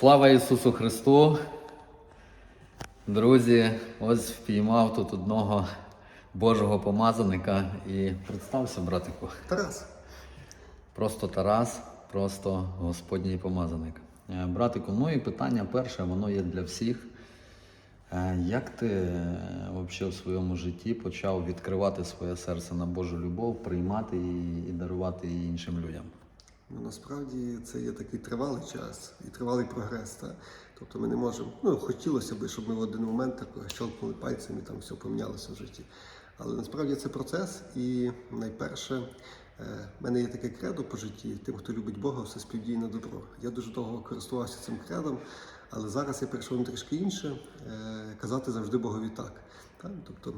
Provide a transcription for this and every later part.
Слава Ісусу Христу! Друзі, ось впіймав тут одного Божого помазаника і представся, братику. Тарас. Просто Тарас, просто Господній помазаник. Е, Братику, ну і питання перше, воно є для всіх. Е, Як ти взагалі в своєму житті почав відкривати своє серце на Божу любов, приймати її і дарувати її іншим людям? Ну, насправді це є такий тривалий час і тривалий прогрес. Та? Тобто ми не можемо. Ну, хотілося б, щоб ми в один момент так щелкнули пальцем і там все помінялося в житті. Але насправді це процес, і найперше, е, в мене є таке кредо по житті, тим, хто любить Бога, все співдіє на добро. Я дуже довго користувався цим кредом, але зараз я перейшов на трішки інше, е, казати завжди Богові так. Та? Тобто,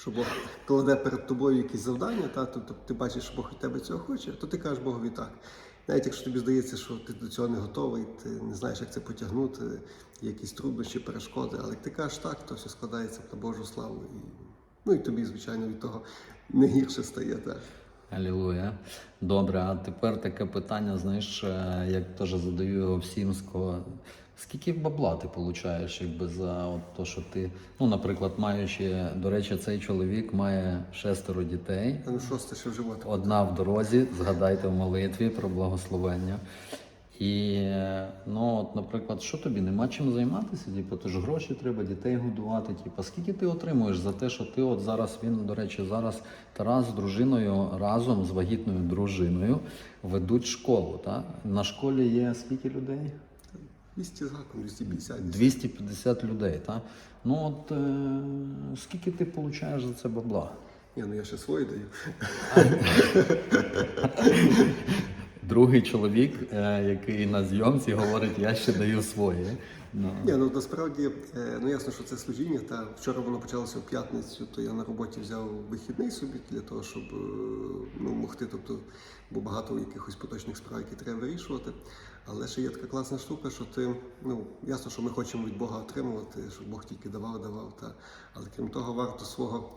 що Бог кладе перед тобою якісь завдання, та, тобто ти бачиш, що Бог від тебе цього хоче, то ти кажеш Богові так. Навіть якщо тобі здається, що ти до цього не готовий, ти не знаєш, як це потягнути, якісь труднощі, перешкоди, але як ти кажеш так, то все складається на Божу славу. І, ну і тобі, звичайно, від того не гірше стає. Так. Алілуя. Добре, а тепер таке питання, знаєш, е, як теж задаю його всім з кого. Скільки бабла ти получаєш, якби за от то, що ти, ну, наприклад, маючи, до речі, цей чоловік має шестеро дітей, ну шосте ще в животі. одна в дорозі, згадайте в молитві про благословення. І ну, от, наприклад, що тобі нема чим займатися? Типу, то ж гроші треба, дітей годувати. Типу, скільки ти отримуєш за те, що ти от зараз він, до речі, зараз Тарас з дружиною разом з вагітною дружиною ведуть школу. Та? На школі є скільки людей? 200 з гаком, 250. 250 людей. Та? Ну от е, скільки ти получаєш за це бабла? Ні, ну я ще свої даю. Другий чоловік, е, який на зйомці говорить, я ще даю своє. Ну. Ні, ну насправді, е, ну ясно, що це служіння. Та вчора воно почалося в п'ятницю, то я на роботі взяв вихідний собі для того, щоб е, ну, могти, тобто, бо багато якихось поточних справ, які треба вирішувати. Але ще є така класна штука, що ти, ну ясно, що ми хочемо від Бога отримувати, щоб Бог тільки давав, давав. Та, але крім того, варто свого.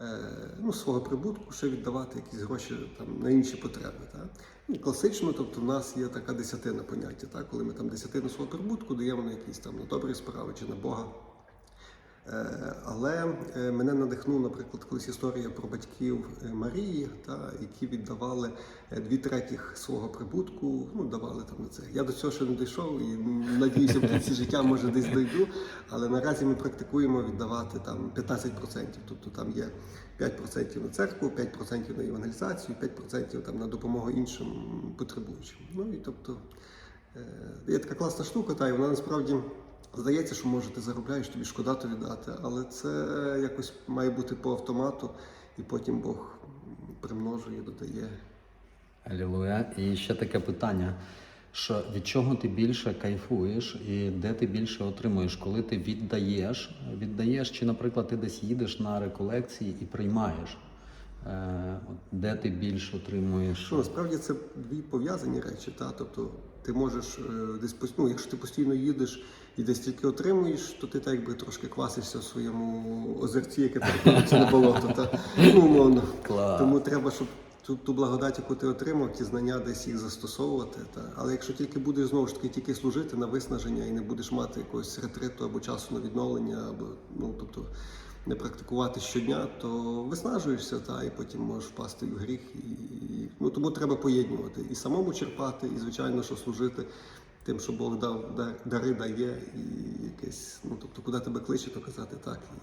е, Ну, свого прибутку ще віддавати якісь гроші там на інші потреби. Та. Ну, класично, тобто в нас є така десятина поняття, та, коли ми там десятину свого прибутку даємо на якісь там на добрі справи чи на Бога. Е, Але е, мене надихнув, наприклад, колись історія про батьків е, Марії, та, які віддавали дві третіх свого прибутку, ну, давали там на це. Я до цього ще не дійшов і надіюся, в кінці життя може десь дойду. Але наразі ми практикуємо віддавати там 15%. Тобто там є 5% на церкву, 5% на евангелізацію, 5% там на допомогу іншим потребуючим. Ну і тобто є така класна штука, та і вона насправді. Здається, що може ти заробляєш, тобі шкода то віддати, але це якось має бути по автомату, і потім Бог примножує, додає. Алілуя. І ще таке питання: що від чого ти більше кайфуєш і де ти більше отримуєш, коли ти віддаєш, віддаєш, чи, наприклад, ти десь їдеш на реколекції і приймаєш, де ти більше отримуєш? Що насправді це дві пов'язані речі. Та? Тобто ти можеш е, десь ну, якщо ти постійно їдеш і десь тільки отримуєш, то ти так якби трошки квасишся в своєму озерці, яке перетворюється на болото. Та? Ну, умовно. Клас. Тому треба, щоб ту, ту благодать, яку ти отримав, ті знання десь їх застосовувати. Та. Але якщо тільки будеш знову ж таки тільки служити на виснаження і не будеш мати якогось ретриту або часу на відновлення, або ну тобто не практикувати щодня, то виснажуєшся, та і потім можеш впасти в гріх. І, ну тому треба поєднувати і самому черпати, і звичайно, що служити. Тим, що Бог дав дари дає, і якесь, ну тобто, куди тебе кличе, то казати так. І,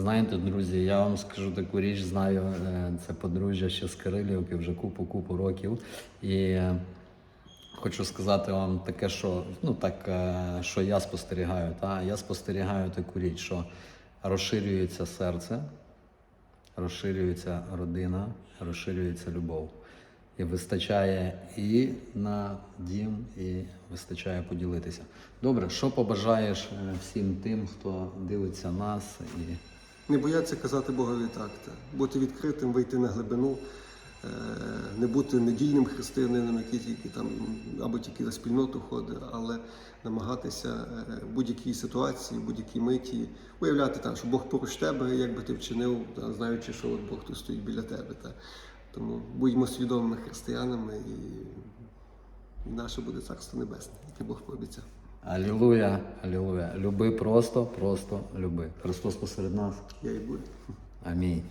Знаєте, друзі, я вам скажу таку річ, знаю е, це подружжя ще з Кирилівки вже купу-купу років. І хочу сказати вам таке, що ну так, е, що я спостерігаю. Та? Я спостерігаю таку річ, що розширюється серце, розширюється родина, розширюється любов. І вистачає і на дім, і вистачає поділитися. Добре, що побажаєш е, всім тим, хто дивиться нас і. Не бояться казати Богові так, та. бути відкритим, вийти на глибину, не бути недільним християнином, який тільки там або тільки на спільноту ходить, але намагатися е, в будь-якій ситуації, в будь-якій миті уявляти, та, що Бог поруч тебе, як би ти вчинив, та, знаючи, що от Бог тут стоїть біля тебе. Та. Тому будьмо свідомими християнами і і наше буде царство небесне, яке Бог пообіцяв. Алілуя, алілуя. Люби просто, просто люби. Христос посеред нас. Я і буду. Амінь.